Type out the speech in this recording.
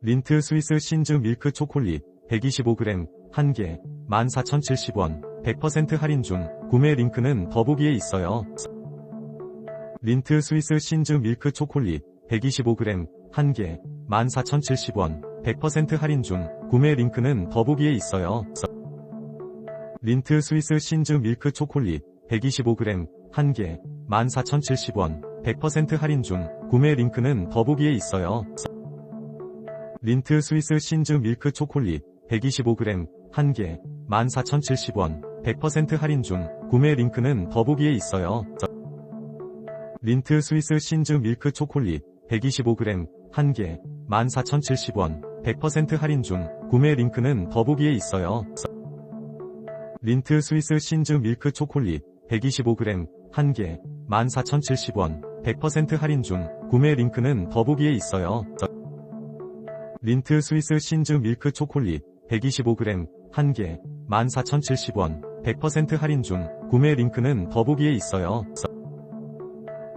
린트 스위스 신즈 밀크 초콜릿 125g 1개 14,070원 100% 할인 중 구매 링크는 더보기에 있어요. 린트 스위스 신즈 밀크 초콜릿 125g 1개 14,070원 100% 할인 중 구매 링크는 더보기에 있어요. 린트 스위스 신즈 밀크 초콜릿 125g 1개 14,070원 100% 할인 중 구매 링크는 더보기에 있어요. 린트 스위스 신즈 밀크 초콜릿 125g 1개 14,070원 100% 할인 중 구매 링크는 더보기에 있어요. 린트 스위스 신즈 밀크 초콜릿 125g 1개 14,070원 100% 할인 중 구매 링크는 더보기에 있어요. 린트 스위스 신즈 밀크 초콜릿 125g 1개 14,070원 100% 할인 중 구매 링크는 더보기에 있어요. 린트 스위스 신즈 밀크 초콜릿 125g 1개 14,070원 100% 할인 중 구매 링크는 더보기에 있어요.